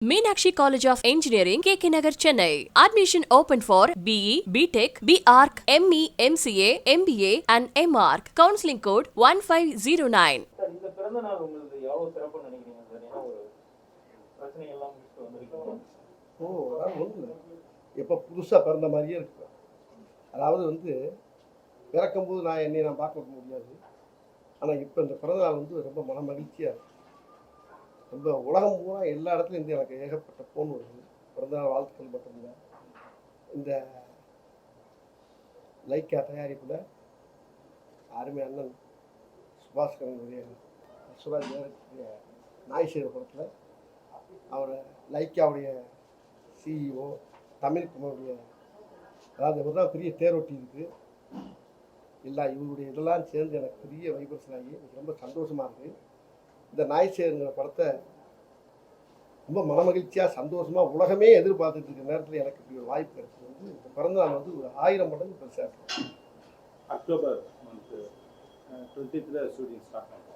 Meenakshi College of Engineering, KK Nagar, Chennai. Admission open for BE, BTech, BArch, ME, MCA, MBA and MArch. Counseling code 1509. Sir இந்த பிறந்த நாள் உங்களுக்கு எவ்வளவு சிறப்புன்னு நினைக்கிறீங்க சார் ஏன்னா ஒரு பிரச்சனை எல்லாம் முடிச்சுட்டு வந்திருக்கீங்க ஓ எப்போ புதுசாக பிறந்த மாதிரியே இருக்கு அதாவது வந்து பிறக்கும்போது நான் என்னை நான் பார்க்க முடியாது ஆனால் இப்போ இந்த பிறந்த நாள் வந்து ரொம்ப மன மகிழ்ச்சியாக இருக்கு ரொம்ப உலகம் பூரா எல்லா இடத்துலையும் இருந்து எனக்கு ஏகப்பட்ட ஃபோன் வருது. பிறந்தநாள் வாழ்த்துக்கள் வாழ்த்துக்கள் மட்டுமில்லை இந்த லைக்கா தயாரிப்பில் அருமை அண்ணன் சுபாஷ்கரனுடைய சுராஜ் நாய்சேர படத்தில் அவர் லைக்காவுடைய சிஇஓ தமிழ் குமாருடைய அதாவது இவர் தான் பெரிய தேரோட்டி இருக்குது எல்லா இவருடைய இதெல்லாம் சேர்ந்து எனக்கு பெரிய வைப்ரேஷன் ஆகி எனக்கு ரொம்ப சந்தோஷமாக இருக்குது இந்த நாய்சேருங்கிற படத்தை ரொம்ப மனமகிழ்ச்சியாக சந்தோஷமாக உலகமே எதிர்பார்த்துட்டு இருக்கிற நேரத்தில் எனக்கு இப்படி ஒரு வாய்ப்பு கிடைச்சது வந்து இந்த பிறந்த நாள் வந்து ஒரு ஆயிரம் மடங்கு பெருசாக இருக்கு. அக்டோபர் மந்த் டுவெண்ட்டித்தில் ஷூட்டிங் ஸ்டார்ட் பண்ணுறோம்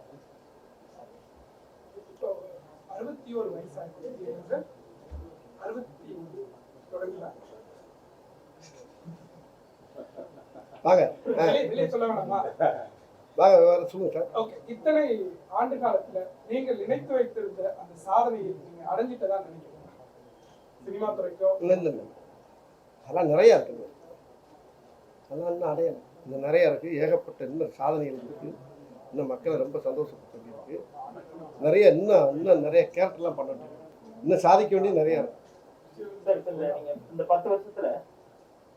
அறுபத்தி ஒரு வயசாகுது சார் அறுபத்தி ஒன்று தொடங்கலாம் வாங்க. வெளியே சொல்ல வேணாமா? வாங்க வேறு சொல்லுங்கள் சார். ஓகே இத்தனை ஆண்டு காலத்துல நீங்கள் நினைத்து வைத்திருந்த அந்த சாதனையை நீங்க அடைஞ்சிட்டதா நினைக்கிறீங்க? சினிமா துறைக்கோ? இல்லை அதெல்லாம் நிறையா இருக்குது அதெல்லாம் இன்னும் அடையலை. இன்னும் நிறையா இருக்குது ஏகப்பட்ட இன்னும் சாதனைகள் இருக்குது இன்னும் மக்களை ரொம்ப சந்தோஷப்படுத்த வேண்டியிருக்கு நிறைய இன்னும் இன்னும் நிறைய கேரக்டர்லாம் பண்ண வேண்டியது இன்னும் சாதிக்க வேண்டியது நிறையா இருக்கு. சார் இப்ப இந்த நீங்க இந்த பத்து வருஷத்துல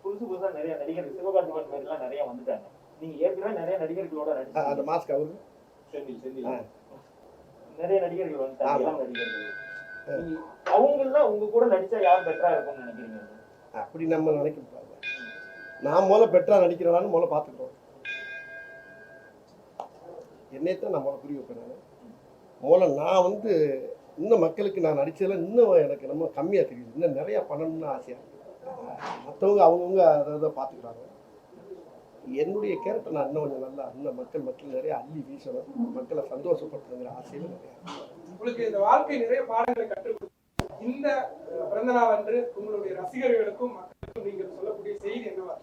புதுசு புதுசா நிறைய நடிகர்கள் சிவகார்த்திகேயன் மாதிரி எல்லாம் நிறைய வந்துட்டாங்க. நீங்க ஏற்கனவே நிறைய நடிகர்களோட ஆ, அந்த நடிச்சு மாஸ்க் அவரு? செந்தில் செந்தில். நிறைய நடிகர்கள் வந்துட்டாங்க நடிகர்கள். நீங்க அவங்கெல்லாம் உங்க கூட நடிச்சா யார் பெட்டரா இருக்கும்னு நினைக்கிறீங்க? அப்படி நம்ம நினைக்க நான் முதல்ல பெட்டரா நடிக்கிறவான்னு முதல்ல பார்த்துக்கிறோம் என்னைத்தான் நான் முதல்ல புரிய வைப்பேன் நான். முதல்ல நான் வந்து இன்னும் மக்களுக்கு நான் நடிச்சதில் இன்னும் எனக்கு ரொம்ப கம்மியாக தெரியுது. இன்னும் நிறையா பண்ணணும்னு ஆசையாக இருக்குது மற்றவங்க அவங்கவுங்க அதை அதை பார்த்துக்கிறாங்க. என்னுடைய கேரக்டர் நான் இன்னும் கொஞ்சம் நல்லா இன்னும் மக்கள் மக்கள் நிறைய அள்ளி வீசணும். மக்களை சந்தோஷப்படுத்தணுங்கிற ஆசையில் நிறையா உங்களுக்கு இந்த வாழ்க்கை நிறைய பாடங்களை கற்றுக் இந்த பிறந்த நாள் அன்று உங்களுடைய ரசிகர்களுக்கும் மக்களுக்கும் நீங்கள் சொல்லக்கூடிய செய்தி என்னவா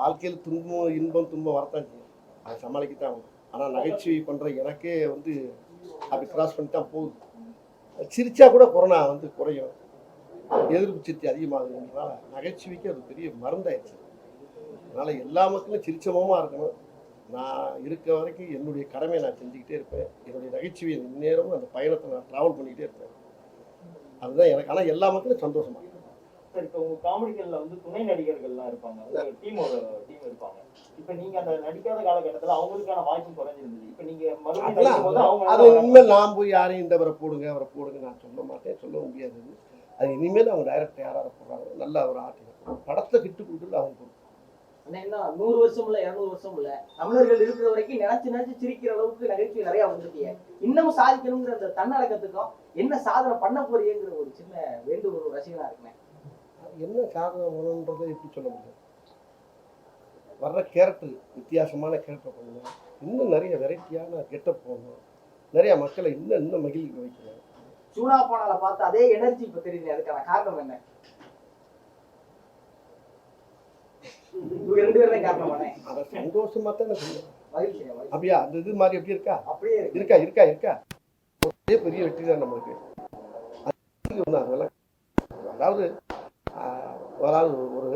வாழ்க்கையில் துன்பம் இன்பம் துன்பம் வரத்தான் செய்யும். அதை சமாளிக்கத்தான் ஆகணும். ஆனால் நகைச்சுவை பண்ணுற எனக்கே வந்து அப்படி கிராஸ் பண்ணி தான் போகுது. சிரிச்சா கூட கொரோனா வந்து குறையும். எதிர்ப்பு சக்தி அதிகமாகுதுன்றனால நகைச்சுவைக்கு அது பெரிய மருந்தாயிடுச்சு. அதனால் எல்லா மக்களும் சிரிச்சமமாக இருக்கணும். நான் இருக்க வரைக்கும் என்னுடைய கடமையை நான் செஞ்சுக்கிட்டே இருப்பேன். என்னுடைய நகைச்சுவை நேரமும் அந்த பயணத்தை நான் ட்ராவல் பண்ணிக்கிட்டே இருப்பேன். அதுதான் எனக்கு. ஆனால் எல்லா மக்களும் சந்தோஷமா இருக்கணும். சார் இப்ப உங்க காமெடிகள்ல வந்து துணை நடிகர்கள்லாம் இருப்பாங்க. ஒரு டீம் ஒரு டீம் இருப்பாங்க. இப்ப நீங்க அந்த நடிக்காத காலகட்டத்துல அவங்களுக்கான வாய்ப்பு குறைஞ்சிருந்தது. இப்ப நீங்க மறுபடியும் அது இனிமேல் நான் போய் யாரையும் இந்த அவரை போடுங்க அவரை போடுங்க நான் சொல்ல மாட்டேன் சொல்ல முடியாது. அது. இனிமேல் அவங்க டைரக்டர் யாராவது போடுறாங்க நல்ல ஒரு ஆர்டிஸ்ட் படத்தை கிட்டு கொடுக்குறது அவங்க என்ன நூறு வருஷம் இல்ல இருநூறு வருஷம் இல்ல தமிழர்கள் இருக்கிற வரைக்கும் நினைச்சு நினைச்சு சிரிக்கிற அளவுக்கு நகைச்சுவை நிறைய வந்திருக்கீங்க இன்னமும் சாதிக்கணுங்கிற அந்த தன்னடக்கத்துக்கும் என்ன சாதனை பண்ண போறீங்கிற ஒரு சின்ன வேண்டுகோள் ஒரு ரசிகனா இருக்குனேன் அது என்ன காரணம் வேணுன்றதை எப்படி சொல்ல முடியும்? வர்ற கேரக்டர் வித்தியாசமான கேரக்டர் பண்ணணும். இன்னும் நிறைய வெரைட்டியான கெட்டப் போடணும். நிறைய மக்களை இன்னும் இன்னும் மகிழ்ச்சி வைக்கணும். சூனா போனால பார்த்து அதே எனர்ஜி இப்ப தெரியுது அதுக்கான காரணம் என்ன? இவங்க ரெண்டு பேரும் தான் காரணமானே அதை சந்தோஷமா தானே சொல்லுவேன். அப்படியா அந்த இது மாதிரி எப்படி இருக்கா. அப்படியே இருக்கு இருக்கா இருக்கா? ஒரே பெரிய வெற்றி தான் நம்மளுக்கு. அதாவது அதாவது ஒரு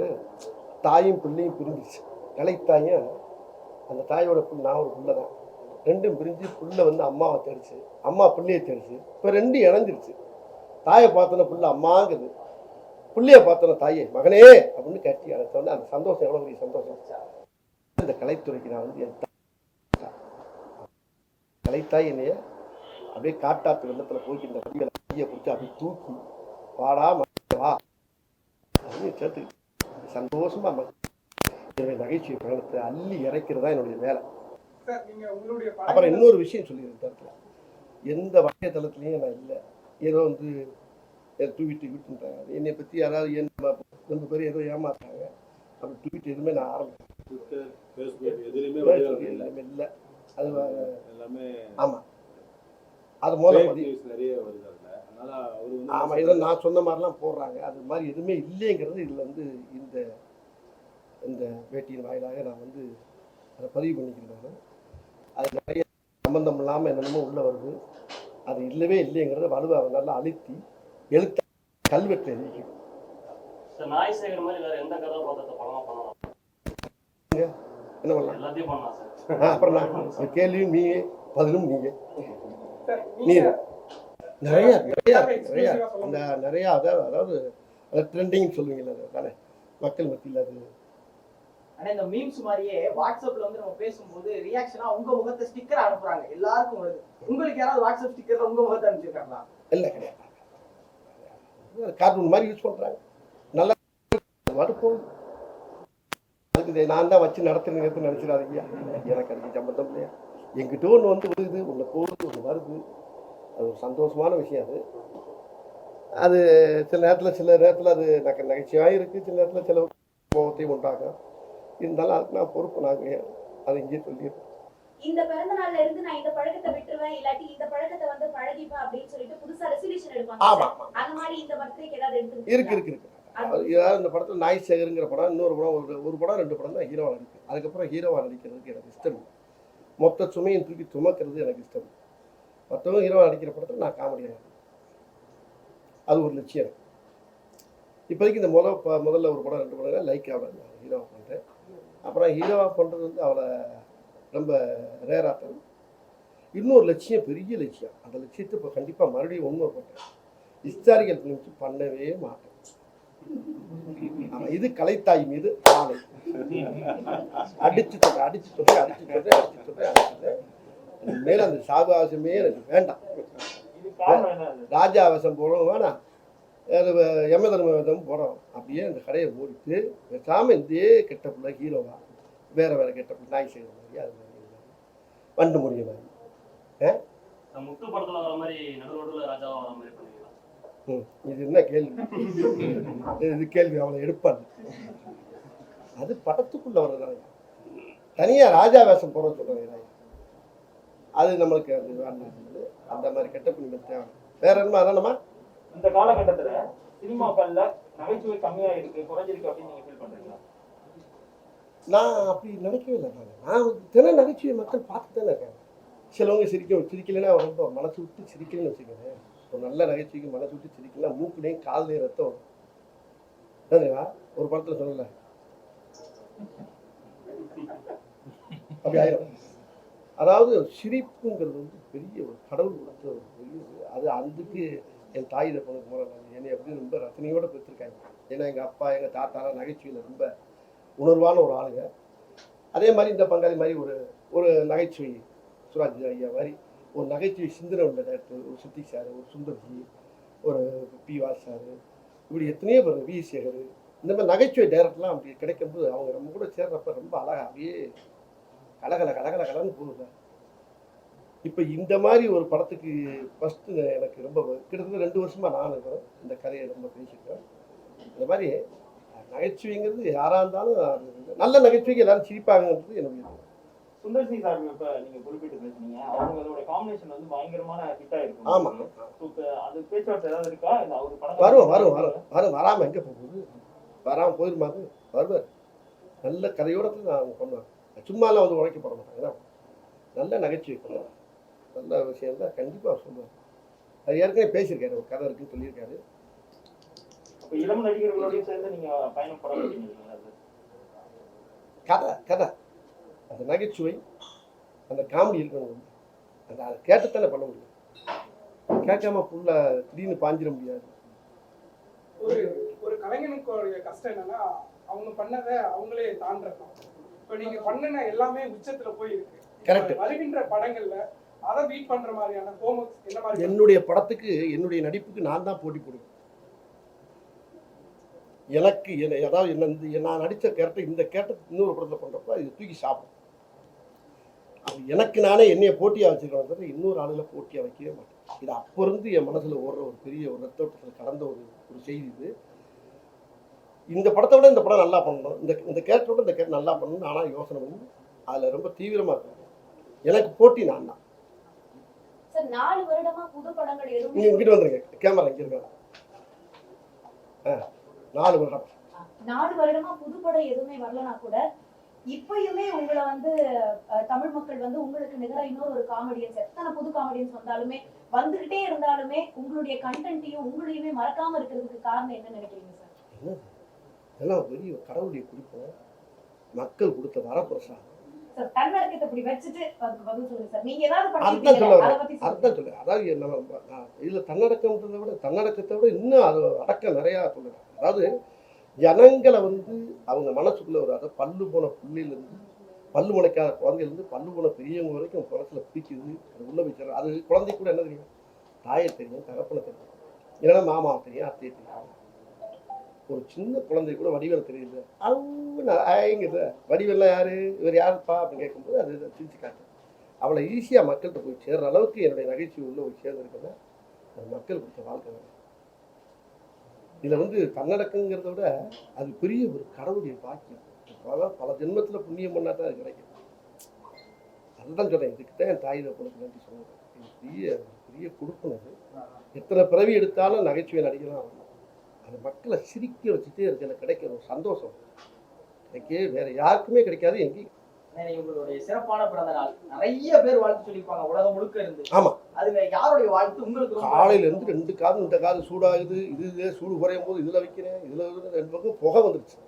தாயும் பிள்ளையும் பிரிஞ்சிச்சு கலைத்தாயும் அந்த தாயோட புள்ள நான் ஒரு புள்ள தான். ரெண்டும் பிரிஞ்சு புள்ள வந்து அம்மாவை தேடிச்சு. அம்மா பிள்ளையை தேடிச்சு. இப்போ ரெண்டும் இணைஞ்சிருச்சு. தாயை பார்த்தோன்னா புள்ள அம்மாங்குது. பிள்ளைய பார்த்தோன்னா தாயே மகனே அப்படின்னு கட்டி அழைச்சோன்னே அந்த சந்தோஷம் எவ்வளோ பெரிய சந்தோஷம்? இந்த கலைத்துறைக்கு நான் வந்து என் கலைத்தாய் என்னைய அப்படியே காட்டாத்து வெள்ளத்தில் போய்க்கின்ற வழிகளை கையை பிடிச்சி அப்படியே தூக்கி வாடா வா. அப்படின்னு சேர்த்து சந்தோஷமா ம- என்னுடைய நகைச்சுவை பயணத்தை அள்ளி இறைக்கிறது என்னுடைய வேலை. அப்புறம் இன்னொரு விஷயம் சொல்லியிருக்கேன் இந்த எந்த வலைத்தளத்துலையும் நான் இல்லை. ஏதோ வந்து ட்வீட் ட்வீட்ன்றாங்க என்னை பற்றி யாராவது என் ரெண்டு பேரும் ஏதோ ஏமாத்தாங்க அப்படி ட்வீட் எதுவுமே நான் ஆரம்பிச்சேன் ட்விட்டர் ஃபேஸ்புக் எதுலையுமே எல்லாமே இல்லை. அது எல்லாமே ஆமாம் அது news நிறைய வருது அதனால அவர் வந்து ஆமாம் இதை நான் சொன்ன மாதிரிலாம் போடுறாங்க. அது மாதிரி எதுவுமே இல்லைங்கிறது இதில் வந்து இந்த இந்த பேட்டியின் வாயிலாக நான் வந்து அதை பதிவு பண்ணிக்கிறேன். அது நிறைய சம்பந்தம் இல்லாமல் என்னென்னமோ உள்ள வருது. அது இல்லவே இல்லைங்கிறத வலுவை நல்லா அழுத்தி எழுத்த கல்வெட்டு எழுதிக்கணும் சார் நாய் சேகர் மாதிரி வேற எந்த கதாபாத்திரத்தை படமா பண்ணலாம்? என்ன பண்ணலாம்? அப்புறம் நான் கேள்வியும் நீங்க பதிலும் நீங்க சார் நீ நீங்க நிறைய நிறைய நிறைய அந்த நிறைய அதாவது அதாவது ட்ரெண்டிங் சொல்லுவீங்கல்ல அது தானே? மக்கள் மத்தியில் அது. ஆனா இந்த மீம்ஸ் மாதிரியே வாட்ஸ்அப்ல வந்து நம்ம பேசும்போது ரியாக்ஷனா உங்க முகத்தை ஸ்டிக்கர் அனுப்புறாங்க. எல்லாருக்கும் வருது. உங்களுக்கு யாராவது வாட்ஸ்அப் ஸ்டிக்கர்ல உங்க முகத்தை அனுப்பிச்சிருக்காங்களா? இல்லை கிடையாது. கார்ட்டூன் மாதிரி யூஸ் பண்ணுறாங்க நல்லா மறுப்போம் அதுக்கு இதை நான் தான் வச்சு நடத்துறேங்கிறது நினச்சிடாதீங்க. எனக்கு அதுக்கு சம்பந்தம் இல்லையா? எங்கிட்ட ஒன்று வந்து விழுது ஒன்று போகுது ஒன்று வருது. அது ஒரு சந்தோஷமான விஷயம் அது. அது சில நேரத்தில் சில நேரத்தில் அது எனக்கு நகைச்சுவாக இருக்குது சில நேரத்தில் சில கோபத்தையும் உண்டாகும் இருந்தாலும் அதுக்கு நான் பொறுப்பு நாங்கள் அதை இங்கேயே சொல்லிடுறேன். இந்த பிறந்த நாள்ல இருந்து நான் இந்த பழக்கத்தை விட்டுருவேன் இல்லாட்டி இந்த பழக்கத்தை வந்து பழகிப்பேன் அப்படின்னு சொல்லிட்டு புதுசா ரெசல்யூஷன் எடுப்பாங்க. அந்த மாதிரி இந்த பர்த்டேக்கு ஏதாவது எடுத்து இருக்கு இருக்கு இருக்கு. ஏதாவது இந்த படத்தில் நாய் சேகருங்கிற படம் இன்னொரு படம் ஒரு ஒரு படம் ரெண்டு படம் தான் ஹீரோவாக நடிக்கும் அதுக்கப்புறம் ஹீரோவாக நடிக்கிறதுக்கு எனக்கு இஷ்டம் மொத்த சுமையும் தூக்கி சுமக்கிறது எனக்கு இஷ்டம் மற்றவங்க ஹீரோவாக நடிக்கிற படத்தில் நான் காமெடியாக அது ஒரு லட்சியம். இப்போதைக்கு இந்த முதல் ப- முதல்ல ஒரு படம் ரெண்டு படம் லைக்காக நான் ஹீரோவாக பண்ணுறேன் அப்புறம் ஹீரோவாக பண்ணுறது வந்து அவளை ரொம்ப ரேராக தரும். இன்னொரு லட்சியம் பெரிய லட்சியம். அந்த லட்சியத்தை இப்போ கண்டிப்பாக மறுபடியும் உண்மை பண்ணுறேன் ஹிஸ்டாரிக்கல் ஃபிலிம்ஸ் பண்ணவே மாட்டேன். ஆமா இது கலைத்தாய் மீது ஆணை. அடிச்சு சொல்றேன் அடிச்சு சொல்றேன் அடிச்சு சொல்றேன் அடிச்சு சொல்றேன் அடிச்சு மேல அந்த சாவகாசமே எனக்கு வேண்டாம்? ராஜாவசம் போடவும் வேணாம். யம தர்மவதம் போகிறோம் அப்படியே அந்த கடையை ஓடிட்டு பேசாம இதே கெட்ட பிள்ளை ஹீரோவா. வேற வேற கெட்ட பிள்ளை நாய் செய்கிற மாதிரி அது மாதிரி. வண்டு முடிய மாதிரி. முத்து படத்துல வர மாதிரி நடு நடுவில் ராஜாவா வர மாதிரி ம், இது என்ன கேள்வி? இது- கேள்வி அவளை எடுப்பாள் அது படத்துக்குள்ள வர்றதாங்க தனியா ராஜா வேஷம் போட சொல்றாங்க அது நம்மளுக்கு அது வேண்டாம். அந்த மாதிரி கெட்ட புண்ணியம் தேவை. வேற என்ன அதானமா இந்த காலகட்டத்துல சினிமாக்கள்ல நகைச்சுவை கம்மியா இருக்கு குறைஞ்சிருக்கு அப்படின்னு நீங்க ஃபீல் பண்றீங்களா? நான் அப்படி நினைக்கவே இல்லை நான். நான் தினம் நகைச்சுவை மக்கள் பார்த்து தானே இருக்காங்க சிலவங்க சிரிக்க சிரிக்கலைன்னா ரொம்ப மனசு விட்டு சிரிக்கலன்னு வச்சுக்கோங்க ஒரு நல்ல நகைச்சுவைக்கு மனசு விட்டு சிரிக்கலாம் மூக்குலையும் காதுலையும் ரத்தம் என்னதுங்களா ஒரு படத்தில் சொல்லல அப்படி ஆயிரும். அதாவது சிரிப்புங்கிறது வந்து பெரிய ஒரு கடவுள் கொடுத்த ஒரு பெரிய அது அதுக்கு என் தாய் பொண்ணுக்கு மூலம் என்னை எப்படி ரொம்ப ரசனையோடு பெற்றிருக்காங்க. ஏன்னா எங்கள் அப்பா எங்கள் தாத்தாலாம் நகைச்சுவையில் ரொம்ப உணர்வான ஒரு ஆளுங்க. அதே மாதிரி இந்த பங்காளி மாதிரி ஒரு ஒரு நகைச்சுவை சுராஜ் ஐயா மாதிரி ஒரு நகைச்சுவை சிந்தனை உள்ள டேரக்டர் ஒரு சித்தி சார் ஒரு சுந்தர்ஜி ஒரு பி வாஸ் சார் இப்படி எத்தனையோ பேர் வி சேகர் இந்த மாதிரி நகைச்சுவை டேரக்டர்லாம் அப்படி கிடைக்கும்போது அவங்க நம்ம கூட சேர்றப்ப ரொம்ப அழகாக அப்படியே கலகல கலகல கலன்னு போகுது இப்போ இந்த மாதிரி ஒரு படத்துக்கு ஃபஸ்ட்டு எனக்கு ரொம்ப கிட்டத்தட்ட ரெண்டு வருஷமாக நான் இருக்கிறேன். இந்த கதையை ரொம்ப பேசியிருக்கேன். இந்த மாதிரி நகைச்சுவைங்கிறது யாராக இருந்தாலும் நல்ல நகைச்சுவைக்கு எல்லாரும் சிரிப்பாங்கன்றது என்னுடைய. சுந்தர் சி சார் இப்ப நீங்க குறிப்பிட்டு பேசுனீங்க அவங்களோட காம்பினேஷன் வந்து பயங்கரமான ஹிட் ஆயிருக்கும் ஆமா. இப்ப அது பேச்சுவார்த்தை ஏதாவது இருக்கா? இல்ல அவர் படம் வரும் வரும் வரும் வரும் வராமல் எங்கே போகுது? வராமல் போயிருமாது வருவார். நல்ல கதையோட தான் அவங்க பண்ணுவாங்க சும்மாலாம் வந்து உழைக்க போட மாட்டாங்க நல்ல நகைச்சுவை நல்ல விஷயம் தான் கண்டிப்பாக சொல்லுவார். அது ஏற்கனவே பேசியிருக்காரு ஒரு கதை இருக்குன்னு சொல்லியிருக்காரு. இளம் நடிகர்களோடயும் சேர்ந்து நீங்க பயணம் அது கதை கதை. அந்த நகைச்சுவை அந்த காமெடி இருக்கணும் அந்த அதை கேட்டுத்தானே பண்ண முடியும். கேட்காம புள்ள திடீர்னு பாஞ்சிட முடியாது. ஒரு ஒரு கலைஞனுக்கு கஷ்டம் என்னன்னா அவங்க பண்ணதை அவங்களே தாண்டலாம் இப்ப நீங்க பண்ணுன எல்லாமே உச்சத்துல போய் இருக்கு Correct. வருகின்ற படங்கள்ல அதை பீட் பண்ற மாதிரியான கோமக்ஸ் என்ன மாதிரி என்னுடைய படத்துக்கு என்னுடைய நடிப்புக்கு நான் தான் போட்டி போடுவேன். எனக்கு என்ன- அதாவது என்ன நான் நடித்த கேரக்டர் இந்த கேரக்டர் இன்னொரு படத்தில் பண்ணுறப்ப இது தூக்கி சாப்பிடும். அது எனக்கு நானே என்னைய போட்டியாக வச்சுக்கிறேன் தவிர இன்னொரு ஆளுகளை போட்டியாக வைக்கவே மாட்டேன். இது அப்போ இருந்து என் மனசில் ஓடுற ஒரு பெரிய ஒரு ரத்தோட்டத்தில் கலந்த ஒரு ஒரு செய்தி இது. இந்த படத்தை விட இந்த படம் நல்லா பண்ணணும். இந்த இந்த கேரக்டரோட இந்த கேரக்டர் நல்லா பண்ணணும்னு ஆனால் யோசனை பண்ணி அதில் ரொம்ப தீவிரமாக இருக்கேன். எனக்கு போட்டி நான் தான். சார் நாலு வருடமா புது படங்கள் நீங்க எதுவுமே இங்கிட்டு வந்துருங்க. கேமரா இங்க இருக்கா? ஆ. நாலு வருடம். நாலு வருடமா புது படம் எதுவுமே வரலனா கூட இப்பயுமே உங்களை வந்து தமிழ் மக்கள் வந்து உங்களுக்கு நிகரா இன்னொரு ஒரு காமெடியன்ஸ் எத்தனை புது காமெடியன்ஸ் வந்தாலுமே வந்துகிட்டே இருந்தாலுமே உங்களுடைய கண்டென்ட்டையும் உங்களையுமே மறக்காம இருக்கிறதுக்கு காரணம் என்ன நினைக்கிறீங்க சார்? இதெல்லாம் பெரிய கடவுளுடைய குறிப்போம் மக்கள் கொடுத்த வரப்பிரசாதம் அதாவது நம்ம இதுல தன்னடக்கம்ன்றதை விட தன்னடக்கத்தை விட இன்னும் அது அடக்கம் நிறையா சொல்லுறேன் அதாவது ஜனங்களை வந்து அவங்க மனசுக்குள்ள ஒரு அதை பல்லு போன பிள்ளையிலேருந்து பல்லு முளைக்காத குழந்தையிலேருந்து பல்லு போன பெரியவங்க வரைக்கும் மனசுல பிடிக்குது அது உள்ள வச்சிடறது அது குழந்தை கூட என்ன தெரியும்? தாயை தெரியும் தகப்பனை தெரியும். இல்லைன்னா மாமா தெரியும் அத்தையை தெரியும். ஒரு சின்ன குழந்தை கூட வடிவில் தெரியல. அவங்க ஐங்குது வடிவெல்லாம் யாரு? இவர் யாருப்பா? அப்படின்னு கேட்கும்போது அது சிரிச்சு காட்டு அவளை ஈஸியாக மக்கள்கிட்ட போய் சேர்ற அளவுக்கு என்னுடைய நகைச்சுவை உள்ள போய் சேர்ந்துருக்குன்னா அது மக்கள் கொடுத்த வாழ்க்கை இதில் வந்து தன்னடக்கங்கிறத விட அது பெரிய ஒரு கடவுளுடைய பாக்கியம். பல பல ஜென்மத்தில் புண்ணியம் பண்ணா தான் அது கிடைக்கும். அதுதான் சொல்றேன். இதுக்கு தான் என் தாய் தகப்பனுக்கு நன்றி சொல்லுவேன் இது பெரிய பெரிய அது. எத்தனை பிறவி எடுத்தாலும் நகைச்சுவை நடிகலாம் வரணும். அது மக்களை சிரிக்க வச்சுட்டே இருக்கு. எனக்கு கிடைக்கிற ஒரு சந்தோஷம். எனக்கே வேற யாருக்குமே கிடைக்காது எங்கேயும். உங்களுடைய சிறப்பான பிறந்த நாள். நிறைய பேர் வாழ்த்து சொல்லியிருப்பாங்க. உலகம் முழுக்க இருந்து. ஆமா. அதுல யாருடைய வாழ்த்து உங்களுக்கு காலையில இருந்து ரெண்டு காது இந்த காது சூடாகுது இது இது சூடு குறையும் போது இதுல வைக்கிறேன் இதுல ரெண்டு பக்கம் புகை வந்துருச்சு.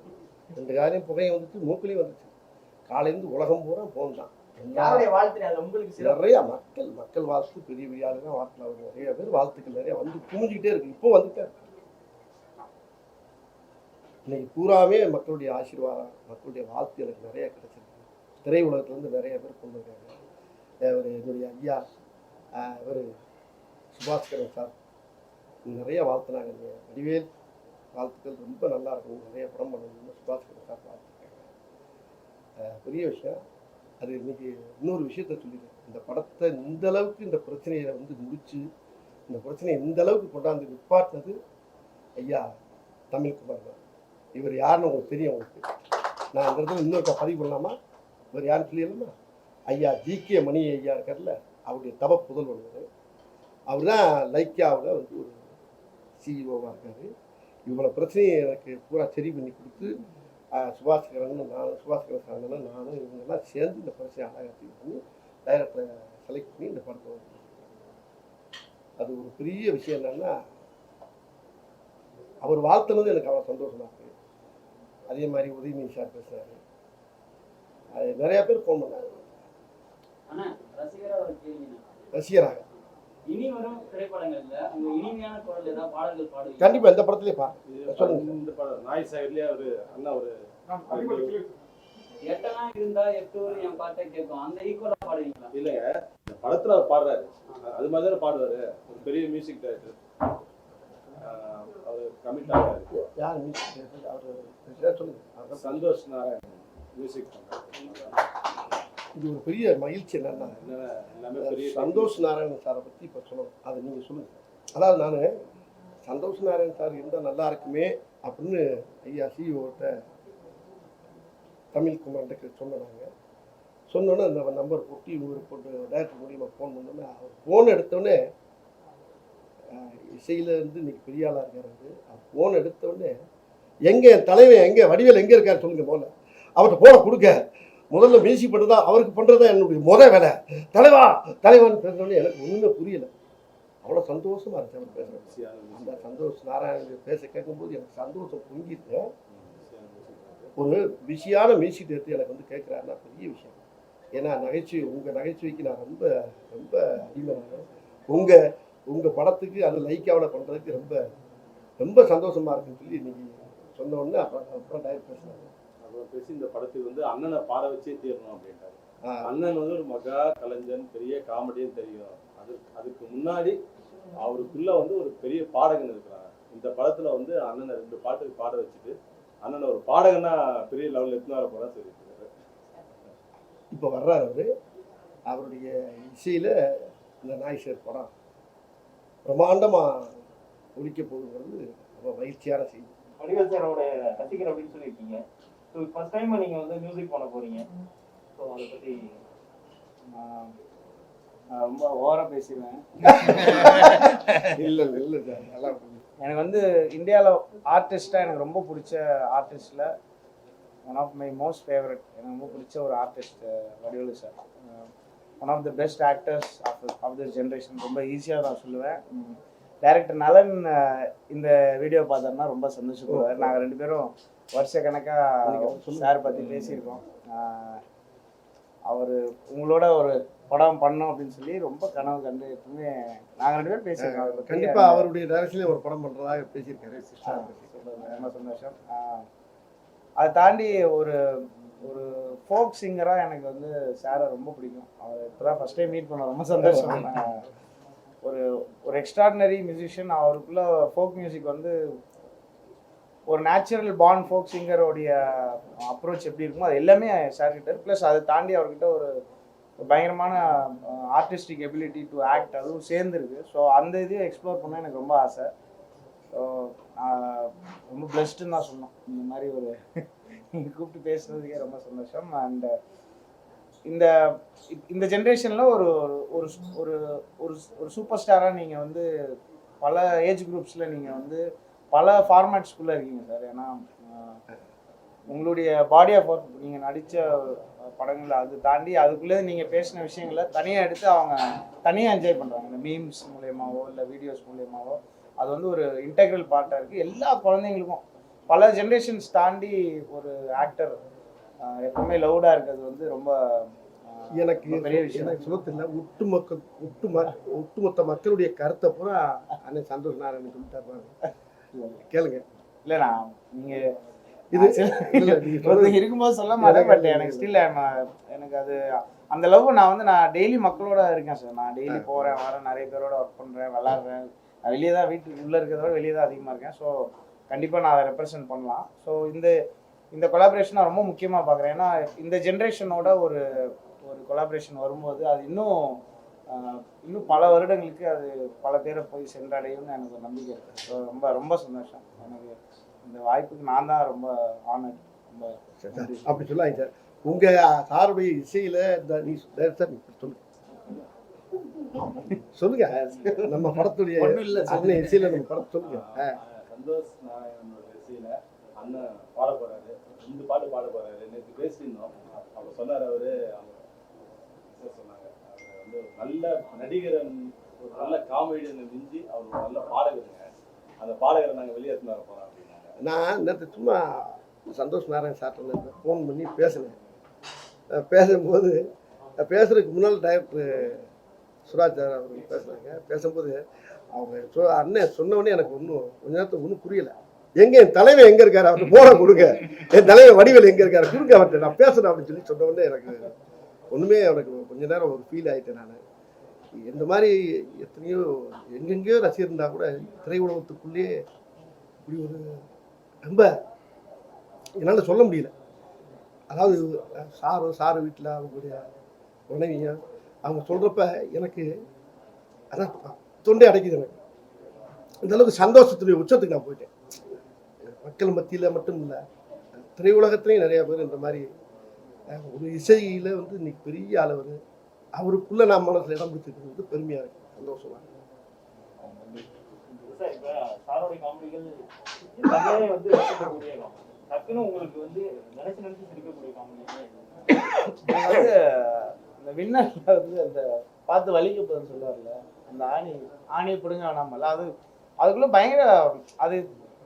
ரெண்டு காரையும் புகையும் வந்துச்சு மூக்குலையும் வந்துச்சு காலையில இருந்து உலகம் பூரா போன் தான். யாருடைய வாழ்த்து உங்களுக்கு நிறைய மக்கள் மக்கள் வாழ்த்து பெரிய பெரிய ஆளுங்க வாழ்த்துல நிறைய பேர் வாழ்த்துக்கள் நிறைய வந்து குமிஞ்சிக்கிட்டே இருக்கு. இப்போ வந்துட்டே இருக்கு. இன்னைக்கு பூராமே மக்களுடைய ஆசீர்வாதம் மக்களுடைய வாழ்த்து எனக்கு நிறைய கிடைச்சிருக்கு. திரையுலகத்துல இருந்து நிறைய பேர் கொண்டு வந்தாங்க அவர் என்னுடைய ஐயா இவர் சுபாஷ்கரன் சார் நிறைய வாழ்த்துனாங்க நீங்க வடிவேல் வாழ்த்துக்கள் ரொம்ப நல்லா இருக்கும். நிறைய படம் பண்ணணும்னு சுபாஷ்கர் சார் வாழ்த்துருக்காங்க பெரிய விஷயம். அது இன்னைக்கு இன்னொரு விஷயத்த சொல்லிடுறேன் இந்த படத்தை இந்த அளவுக்கு இந்த பிரச்சனையை வந்து முடித்து இந்த பிரச்சனையை இந்த அளவுக்கு கொண்டாந்து நிப்பாட்டினது ஐயா தமிழ்குமார் தான். இவர் யாருன்னு உங்களுக்கு தெரியும் உங்களுக்கு. நான் அந்த இடத்துல பதிவு பண்ணலாமா? இவர் யாருன்னு சொல்லிடலாமா ஐயா ஜி கே மணி ஐயா இருக்கார்ல. அவருடைய தவ புதல்வர் அவர் தான் லைக்கியாவில் வந்து ஒரு சிஇஓவாக இருக்கார். இவ்வளோ பிரச்சனையை எனக்கு பூரா சரி பண்ணி கொடுத்து சுபாஷ் சுபாஷ்கரன் நானும் சுபாஷ்கரன் சாரனும் நானும் இவங்கெல்லாம் சேர்ந்து இந்த பிரச்சனை அழகாக பண்ணி டைரக்டரை செலக்ட் பண்ணி இந்த படத்தை வந்து அது ஒரு பெரிய விஷயம் என்னென்னா அவர் வாழ்த்துனது எனக்கு அவ்வளோ சந்தோஷமாக இருக்குது அதே மாதிரி உதயநிதி சார் பேசுகிறாரு அது நிறையா பேர் ஃபோன் பண்ணாங்க ஆனா ரசிகரா ஒரு கேள்வினா ரசிகராக. இனி வரும் திரைப்படங்கள்ல உங்க இனிமையான குரல் ஏதாவது பாடல்கள் பாடுவீங்க கண்டிப்பாக இந்த படத்துலேயே பா சொல்லுங்க. இந்த படம் நாய் சாகர்லயே அவரு அண்ணா ஒரு. எட்டனா இருந்தா எட்டு ஒரு என் பாட்டை கேட்கும். அந்த ஈக்குவலா பாடுவீங்களா? இல்லைங்க இந்த படத்துல அவர் பாடுறாரு. அது மாதிரி தானே பாடுவாரு. ஒரு பெரிய மியூசிக் டைரக்டர் அவர் கமிட் ஆகிறாரு. யார் மியூசிக் அவர் சொல்லுங்க. அவர் சந்தோஷ் நாராயண் மியூசிக் பண்றாரு இது ஒரு பெரிய மகிழ்ச்சி என்னன்னா சந்தோஷ் நாராயணன் சாரை பற்றி இப்போ சொல்லணும். அதை நீங்கள் சொல்லுங்கள் அதாவது நான் சந்தோஷ் நாராயணன் சார் இருந்தால் நல்லா இருக்குமே அப்படின்னு ஐயா சிஇஓட்ட தமிழ் குமார்கிட்ட சொன்னாங்க சொன்னோன்னே அந்த நம்பர் போட்டு இவரு போட்டு டேரக்டர் மூலியமா ஃபோன் பண்ணோன்னே அவர் ஃபோன் எடுத்தோடனே இசையில் இருந்து இன்னைக்கு பெரிய ஆளாக இருக்காரு அவரு. ஃபோன் எடுத்தோடனே எங்கே என் தலைவன் எங்கே வடிவேல் எங்கே இருக்காரு சொல்லுங்க போல அவர்கிட்ட போன கொடுக்க முதல்ல மியூசிக் பண்ணுறதா அவருக்கு பண்ணுறது தான் என்னுடைய முத வேலை. தலைவா தலைவான்னு பேசுகிறோன்னு எனக்கு ஒன்றுமே புரியல. அவ்வளோ சந்தோஷமாக இருந்துச்சு அவர் பேசுகிறேன் அந்த சந்தோஷ் நாராயணன் பேச கேட்கும்போது எனக்கு சந்தோஷம் பொங்கிட்டு ஒரு விஷயான மியூசிக் எடுத்து எனக்கு வந்து கேட்குறாருன்னா பெரிய விஷயம். ஏன்னா நகைச்சுவை உங்கள் நகைச்சுவைக்கு நான் ரொம்ப ரொம்ப அதிகமாக உங்கள் உங்கள் படத்துக்கு அந்த லைக்காவில் பண்ணுறதுக்கு ரொம்ப ரொம்ப சந்தோஷமாக இருக்குன்னு சொல்லி நீங்கள் சொன்ன உடனே அப்புறம் அப்புறம் டைரக்ட் பேசினாங்க அவர் பேசி இந்த படத்துக்கு வந்து அண்ணனை பாட வச்சே தீரணும் அப்படின்ட்டாரு. அண்ணன் வந்து ஒரு மகா கலைஞன் பெரிய காமெடியும் தெரியும். அது அதுக்கு முன்னாடி அவருக்குள்ள வந்து ஒரு பெரிய பாடகன் இருக்கிறாங்க. இந்த படத்துல வந்து அண்ணனை ரெண்டு பாட்டுக்கு பாட வச்சுட்டு அண்ணனை ஒரு பாடகனா பெரிய லெவல்ல எடுத்துன்னு வர போறா சொல்லிட்டு இப்போ வர்றாரு அவரு. அவருடைய இசையில் இந்த நாய்சர் படம் பிரம்மாண்டமாக ஒழிக்க போகுங்கிறது ரொம்ப மகிழ்ச்சியான செய்தி. வடிவேல் சாரோட ரசிகர் அப்படின்னு சொல்லியிருக்கீங்க. ஸோ ஃபர்ஸ்ட் டைம் நீங்க வந்து மியூசிக் பண்ண போறீங்க. ஸோ அதை பத்தி நான் ரொம்ப ஓவரா பேசிடுவேன். இல்லை இல்லை இல்லை சார். நல்லா எனக்கு வந்து இந்தியாவில் ஆர்டிஸ்ட்டாக எனக்கு ரொம்ப பிடிச்ச ஆர்டிஸ்டில் one of my most favourite எனக்கு ரொம்ப பிடிச்ச ஒரு artist Vadivelu sir. One of the best actors of of this generation ரொம்ப ஈஸியாக நான் சொல்லுவேன். டைரக்டர் நலன் இந்த வீடியோ பார்த்தோம்னா ரொம்ப சந்தோஷப்படுவார். நாங்கள் ரெண்டு பேரும் வருஷ கணக்காக சார் பற்றி பேசியிருக்கோம். அவர் உங்களோட ஒரு படம் பண்ணோம் அப்படின்னு சொல்லி ரொம்ப கனவு கண்டு எப்பவுமே நாங்கள் ரெண்டு பேரும் பேசியிருக்கோம். அவரை பத்தி. கண்டிப்பா அவருடைய டைரக்ஷன்ல ஒரு படம் பண்றதாக பேசியிருக்காரு சிஸ்டர். ரொம்ப சந்தோஷம். ஆஹ் அதை தாண்டி ஒரு ஒரு ஃபோக் சிங்கராக எனக்கு வந்து சாரை ரொம்ப பிடிக்கும். அவர் இப்போ தான் ஃபஸ்ட் டைம் மீட் பண்ண ரொம்ப சந்தோஷம். ஒரு ஒரு எக்ஸ்ட்ராடினரி மியூசிஷியன் அவருக்குள்ள ஃபோக் மியூசிக் வந்து ஒரு நேச்சுரல் பான் ஃபோக் சிங்கருடைய அப்ரோச் எப்படி இருக்குமோ அது எல்லாமே சார் ப்ளஸ் அதை தாண்டி அவர்கிட்ட ஒரு பயங்கரமான ஆர்டிஸ்டிக் எபிலிட்டி டு ஆக்ட் அதுவும் சேர்ந்துருக்கு. ஸோ அந்த இதையும் எக்ஸ்ப்ளோர் பண்ண எனக்கு ரொம்ப ஆசை. ஸோ ரொம்ப பிளஸ்டுன்னு தான் சொன்னோம் இந்த மாதிரி ஒரு நீங்கள் கூப்பிட்டு பேசுனதுக்கே ரொம்ப சந்தோஷம். அண்ட் இந்த இந்த ஜென்ரேஷனில் ஒரு ஒரு ஒரு ஒரு ஒரு சூப்பர் ஸ்டாராக நீங்கள் வந்து பல ஏஜ் குரூப்ஸில் நீங்கள் வந்து பல ஃபார்மேட்ஸ்குள்ளே இருக்கீங்க சார். ஏன்னா உங்களுடைய பாடி ஆஃப் ஒர்க் நீங்கள் நடித்த படங்கள் அது தாண்டி அதுக்குள்ளே நீங்கள் பேசின விஷயங்களை தனியாக எடுத்து அவங்க தனியாக என்ஜாய் பண்ணுறாங்க இந்த மீம்ஸ் மூலியமாவோ இல்லை வீடியோஸ் மூலியமாவோ அது வந்து ஒரு இன்டெக்ரல் பார்ட்டாக இருக்குது எல்லா குழந்தைங்களுக்கும் பல ஜென்ரேஷன்ஸ் தாண்டி ஒரு ஆக்டர் எப்பவுமே லவுடாக இருக்கிறது வந்து ரொம்ப எனக்கு பெரிய விஷயம். எனக்கு சொல்ல தெரியல ஒட்டுமொத்த ஒட்டுமொ ஒட்டுமொத்த மக்களுடைய கருத்தை பூரா அண்ணன் சந்தோஷ் நாராயணன் சொல்லிட்டாரு பாருங்க. கேளுங்க. இல்லை நான் இது இது நீங்க ஒருத்தங்க இருக்கும்போது சொல்ல மாட்டேன் எனக்கு பட் எனக்கு ஸ்டில் எனக்கு அது அந்த லவ் நான் வந்து நான் டெய்லி மக்களோட இருக்கேன் சார் நான் டெய்லி போகிறேன் வரேன் நிறைய பேரோட ஒர்க் பண்ணுறேன் விளாட்றேன் நான் வெளியே தான் வீட்டுக்கு உள்ளே இருக்கிறத விட வெளியே தான் அதிகமாக இருக்கேன். ஸோ கண்டிப்பாக நான் அதை ரெப்ரசென்ட் பண்ணலாம். ஸோ இந்த இந்த கொலாபரேஷன் நான் ரொம்ப முக்கியமாக பார்க்குறேன். ஏன்னா இந்த ஜென்ரேஷனோட ஒரு ஒரு கொலாபரேஷன் வரும்போது அது இன்னும் இன்னும் பல வருடங்களுக்கு அது பல பேரை போய் சென்றடையும்னு எனக்கு ஒரு நம்பிக்கை இருக்குது ஸோ ரொம்ப ரொம்ப சந்தோஷம். எனக்கு இந்த வாய்ப்புக்கு நான் தான் ரொம்ப ஆனர் ரொம்ப அப்படி சொல்லாங்க சார். உங்க சாருடைய இசையில இந்த நீ சார் நீ சொல்லுங்க சொல்லுங்க. நம்ம படத்துடைய ஒண்ணும் இல்ல சார். அண்ணன் இசையில நம்ம படம் சொல்லுங்க. சந்தோஷ் நாராயணனோட இசையில அண்ணன் பாட போறாரு. ரெண்டு பாட்டு பாட போறாரு. நேற்று பேசியிருந்தோம். அப்ப சொன்னார் அவரு அவங்க அவர் வந்து ஒரு நல்ல நடிகரன் ஒரு நல்ல காமெடியனை மிஞ்சி அவர் ஒரு நல்ல பாடகருங்க. அந்த பாடகரை நாங்கள் வெளியேற்றின போகிறோம் அப்படின்னாங்க. நான் நேற்று சும்மா சந்தோஷ் நாராயண் சார்ட்ட ஃபோன் பண்ணி பேசினேன். பேசும்போது பேசுறதுக்கு முன்னால் டைரக்டர் சுராஜ் அவர்கள் பேசுகிறாங்க பேசும்போது அவங்க சொ அண்ணன் சொன்னவொடனே எனக்கு ஒன்றும் கொஞ்ச நேரத்துக்கு ஒன்றும் புரியல. எங்கே என் தலைவர் எங்கே இருக்கார்? அவர்கிட்ட போன கொடுங்க. என் தலைவர் வடிவில் எங்கே இருக்கார்? கொடுங்க அவர்கிட்ட. நான் பேசுகிறேன் அப்படின்னு சொல்லி சொன்னவொடனே எனக்கு ஒன்றுமே எனக்கு கொஞ்ச நேரம் ஒரு ஃபீல் ஆகிட்டேன் நான். இந்த மாதிரி எத்தனையோ எங்கெங்கேயோ ரசிகர் இருந்தா கூட திரையுலகத்துக்குள்ளேயே இப்படி ஒரு ரொம்ப என்னால் சொல்ல முடியல. அதாவது சாரு சாரு வீட்டில் அவங்களுடைய மனைவியும் அவங்க சொல்கிறப்ப எனக்கு அதான் தொண்டை அடைக்குது எனக்கு. இந்த அளவுக்கு சந்தோஷத்துடைய உச்சத்துக்கு நான் போயிட்டேன். மக்கள் மத்தியில் மட்டும் இல்லை திரையுலகத்துலேயும் நிறையா பேர் இந்த மாதிரி ஒரு இசையில் வந்து இன்னைக்கு பெரிய அளவு அவருக்குள்ளே நான் மனசில் இடம் பிடிச்சிருக்கிறது வந்து பெருமையாக இருக்கு. சந்தோஷமா இருக்கு. சார் இப்ப சாரோடைய காமெடிகள் எல்லாமே வந்து இந்த வின்னர்ல வந்து அந்த பார்த்து வலிக்க போதுன்னு சொல்லுவார்ல அந்த ஆணி ஆணியை பிடுங்க வேணாமல்ல அது அதுக்குள்ள பயங்கர அது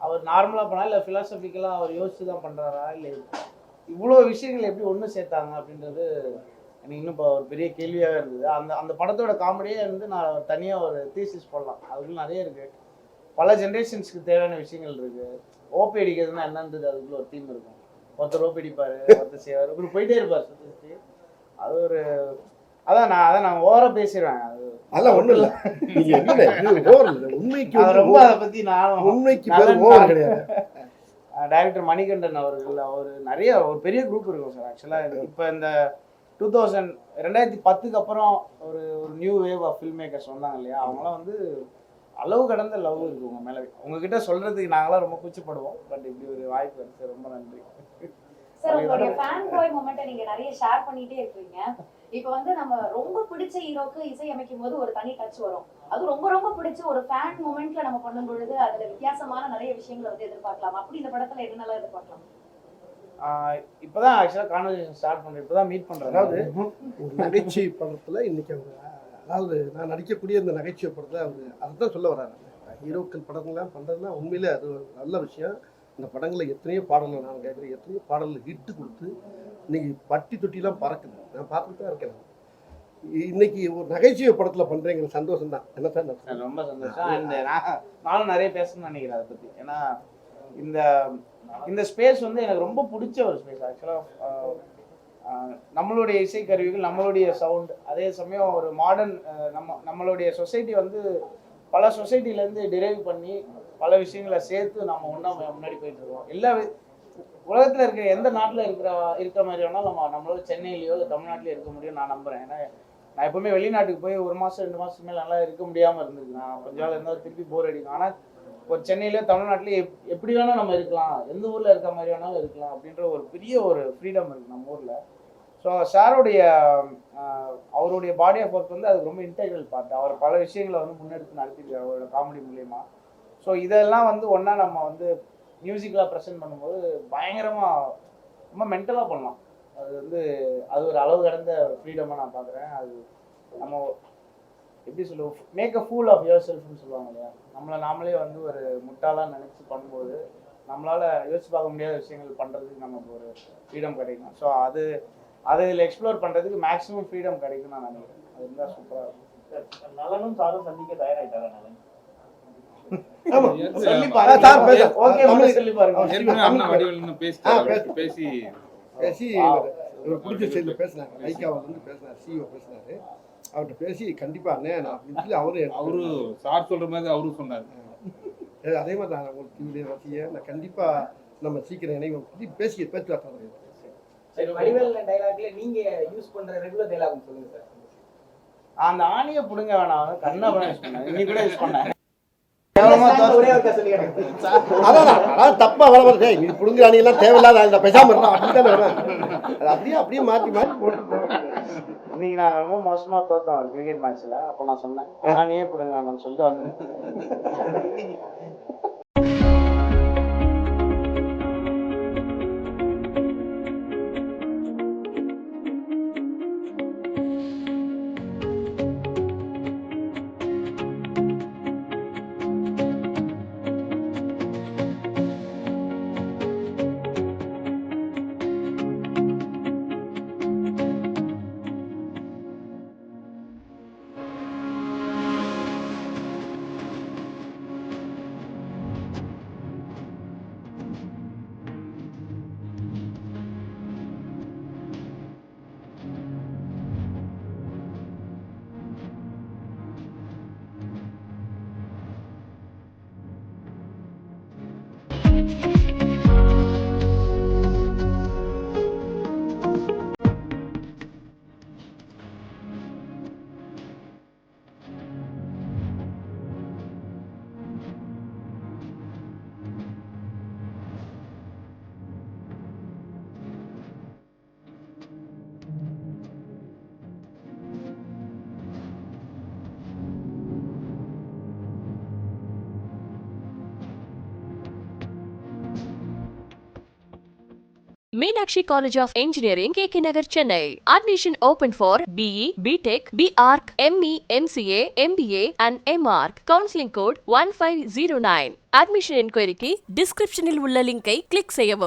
அவர் நார்மலாக பண்ணா இல்லை ஃபிலாசபிக்கலாக அவர் யோசிச்சு தான் பண்ணுறாரா இல்லை இவ்வளோ விஷயங்கள் எப்படி ஒன்று சேர்த்தாங்க அப்படின்றது எனக்கு இன்னும் இப்போ ஒரு பெரிய கேள்வியாகவே இருந்தது. அந்த அந்த படத்தோட காமெடியே வந்து நான் தனியாக ஒரு தீசிஸ் போடலாம். அதுக்குள்ள நிறைய இருக்குது பல ஜென்ரேஷன்ஸ்க்கு தேவையான விஷயங்கள் இருக்குது ஓபி அடிக்கிறதுனா என்னன்றது அதுக்குள்ள ஒரு தீம் இருக்கும். ஒருத்தர் ஓபி அடிப்பார் ஒருத்தர் செய்வார். இப்படி போயிட்டே இருப்பார் சுற்றி சுற்றி அது ஒரு அதான் நான் அதான் நான் ஓவரா பேசிடுவேன். அது அதெல்லாம் ஒன்றும் இல்லை. என்ன உண்மைக்கு ரொம்ப. அதை பற்றி நான் உண்மைக்கு ஓவர். கிடையாது. டைரக்டர் மணிகண்டன் அவர்கள் அவர் நிறைய ஒரு பெரிய குரூப் இருக்கும் சார் ஆக்சுவலாக இப்போ இந்த டூ தௌசண்ட் ரெண்டாயிரத்தி பத்துக்கு அப்புறம் ஒரு ஒரு new wave of film makers வந்தாங்க இல்லையா? அவங்களாம் வந்து அளவு கடந்த லவ் இருக்கு உங்கள் மேலே உங்ககிட்ட சொல்கிறதுக்கு நாங்களாம் ரொம்ப கூச்சப்படுவோம். பட் இப்படி ஒரு வாய்ப்பு இருக்குது ரொம்ப நன்றி. சார் உங்களுடைய ஃபேன் பாய் மொமெண்ட்டை நீங்க நிறைய ஷேர் பண்ணிட்டே இருக்கீங்க. இப்போ வந்து நம்ம ரொம்ப பிடிச்ச ஹீரோக்கு இசை அமைக்கும் போது ஒரு தனி டச் வரும். அது ரொம்ப ரொம்ப பிடிச்ச ஒரு ஃபேன் மொமெண்ட்ல நம்ம பண்ணும் பொழுது அதுல வித்தியாசமான நிறைய விஷயங்களை வந்து எதிர்பார்க்கலாம். அப்படி இந்த படத்துல என்னென்னலாம் எதிர்பார்க்கலாம்? ஆஹ் இப்பதான் ஆக்சுவலா கான்வர்சேஷன் ஸ்டார்ட் பண்றேன். இப்பதான் மீட் பண்றேன். அதாவது ஒரு நகைச்சுவை படத்தில் இன்னைக்கு அவர் அதாவது நான் நடிக்கக்கூடிய இந்த நகைச்சுவை படத்தில் அவர் அதுதான் சொல்ல வர்றாரு ஹீரோக்கள் படங்கள்லாம் பண்ணுறதுனா உண்மையிலே அது ஒரு நல்ல விஷயம். இந்த படங்களில் எத்தனையோ பாடல்கள் நான் கேட்குறேன். எத்தனையோ பாடல்கள் ஹிட்டு கொடுத்து இன்னைக்கு பட்டி தொட்டிலாம் பறக்குது. நான் பார்த்துட்டு தான் இருக்கேன். இன்னைக்கு ஒரு நகைச்சுவை படத்தில் பண்ணுறேங்கிற சந்தோஷம் தான். என்ன சார்? ரொம்ப சந்தோஷம். அண்ட் நான் நானும் நிறைய பேசணும்னு நினைக்கிறேன் அதை பத்தி. ஏன்னா இந்த இந்த ஸ்பேஸ் வந்து எனக்கு ரொம்ப பிடிச்ச ஒரு ஸ்பேஸ் ஆக்சுவலாக நம்மளுடைய இசை கருவிகள் நம்மளுடைய சவுண்ட் அதே சமயம் ஒரு மாடர்ன் நம்ம நம்மளுடைய சொசைட்டி வந்து பல சொசைட்டிலேருந்து டிரைவ் பண்ணி பல விஷயங்களை சேர்த்து நம்ம ஒன்றா முன்னாடி போயிட்டு இருக்கோம். எல்லா உலகத்தில் இருக்கிற எந்த நாட்டில் இருக்கிற இருக்கிற மாதிரி வேணாலும் நம்ம நம்மளால சென்னையிலேயோ இல்லை தமிழ்நாட்டிலயோ இருக்க முடியும் நான் நம்புறேன். ஏன்னா நான் எப்பவுமே வெளிநாட்டுக்கு போய் ஒரு மாசம் ரெண்டு மாசத்துக்கு நல்லா இருக்க முடியாம இருந்திருக்கு. நான் கொஞ்ச நாள் இருந்தால் திருப்பி போர் அடிக்கும். ஆனால் ஒரு சென்னையிலயோ தமிழ்நாட்டிலேயே எப் எப்படி வேணா நம்ம இருக்கலாம். எந்த ஊர்ல இருக்க மாதிரி வேணாலும் இருக்கலாம் அப்படின்ற ஒரு பெரிய ஒரு ஃப்ரீடம் இருக்கு நம்ம ஊர்ல. ஸோ சாருடைய அவருடைய பாடி ஆஃப் ஒர்க் வந்து அது ரொம்ப இன்டெகிரல் பார்ட் அவர் பல விஷயங்களை வந்து முன்னெடுத்து நடத்திருக்காரு அவரோட காமெடி மூலியமா. ஸோ இதெல்லாம் வந்து ஒன்றா நம்ம வந்து மியூசிக்கலாக ப்ரெசென்ட் பண்ணும்போது பயங்கரமாக ரொம்ப மென்டலாக பண்ணலாம். அது வந்து அது ஒரு அளவு கடந்த ஒரு ஃப்ரீடமாக நான் பார்க்குறேன் அது நம்ம எப்படி சொல்லுவோம் make a fool of your செல்ஃப்னு சொல்லுவாங்க இல்லையா? நம்மளை நாமளே வந்து ஒரு முட்டாளாக நினச்சி பண்ணும்போது நம்மளால் யோசிச்சு பார்க்க முடியாத விஷயங்கள் பண்ணுறதுக்கு நமக்கு ஒரு ஃப்ரீடம் கிடைக்கும். ஸோ அது அதை இதில் எக்ஸ்ப்ளோர் பண்ணுறதுக்கு மேக்ஸிமம் ஃப்ரீடம் கிடைக்கும் நான் நினைக்கிறேன். அது இருந்தால் சூப்பராக இருக்கும். நலனும் சாரும் சந்திக்க தயாராயிட்டாங்க நலன் ஆமா. சொல்லி ஆ, சார் பாருங்க பேச- பேசு. இவர் பிடிச்ச செய்தியில் பேசினாங்க லைக்காவில் வந்து பேசினார். பேசினாரு. அவர்கிட்ட பேசி கண்டிப்பா அண்ணே நான் அப்படின்னு சொல்லி அவரு அவரு சார் சொல்ற மாதிரி அவரும் சொன்னாரு. அதே மாதிரி நான் உங்களுக்கு டிவிலே ரசிக நான் கண்டிப்பா நம்ம சீக்கிரம் இணைவோம். சொல்லி பேசி பேச்சுவார்த்தை நடக்குது. சரி வடிவேல் டைலாக்ல நீங்க யூஸ் பண்ற ரெகுலர் டைலாக் சொல்லுங்க சார். அந்த ஆணியை புடுங்க வேணாம். கண்ணா யூஸ் பண்ணேன் நீ கூட யூஸ் பண்ண. தப்பா வர வருது நீ புடுங்குற அணியெல்லாம் தேவையில்லாத பேசாம அப்படியே அப்படியே மாற்றி மாற்றி போட்டு இன்னைக்கு நான் ரொம்ப மோசமா தோத்தோம் கிரிக்கெட் மேட்ச்ல அப்ப நான் சொன்னேன் ஆணியே புடுங்க சொல்லிட்டு வந்தேன். Meenakshi College of Engineering, KK Nagar, Chennai. Admission open for BE, BTech, BArc, ME, MCA, MBA and MArc. Counseling code 1509. Admission inquiry க்கு description இல் உள்ள லிங்கை கிளிக் செய்யவும்